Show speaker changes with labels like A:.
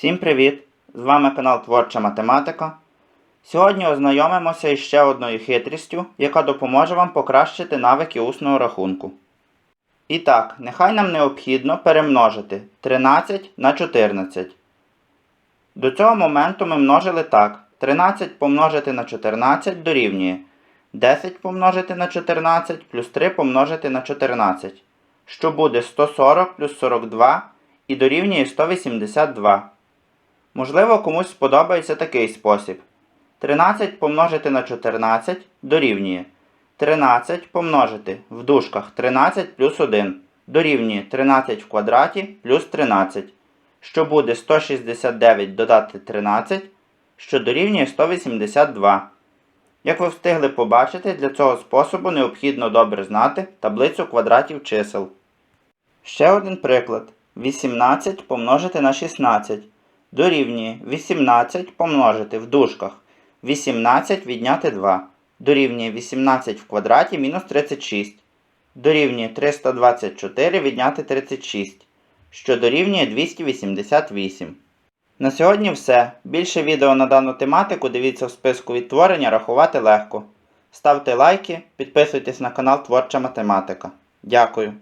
A: Всім привіт! З вами канал Творча Математика. Сьогодні ознайомимося із ще одною хитрістю, яка допоможе вам покращити навики усного рахунку. І так, нехай нам необхідно перемножити 13 на 14. До цього моменту ми множили так. 13 помножити на 14 дорівнює 10 помножити на 14 плюс 3 помножити на 14, що буде 140 плюс 42 і дорівнює 182. Можливо, комусь сподобається такий спосіб. 13 помножити на 14 дорівнює 13 помножити в дужках 13 плюс 1 дорівнює 13 в квадраті плюс 13, що буде 169 додати 13, що дорівнює 182. Як ви встигли побачити, для цього способу необхідно добре знати таблицю квадратів чисел. Ще один приклад. 18 помножити на 16 дорівнює 18 помножити в дужках 18 відняти 2 дорівнює 18 в квадраті мінус 36 дорівнює 324 відняти 36, що дорівнює 288. На сьогодні все. Більше відео на дану тематику дивіться в списку відтворення рахувати легко. Ставте лайки, підписуйтесь на канал Творча Математика. Дякую.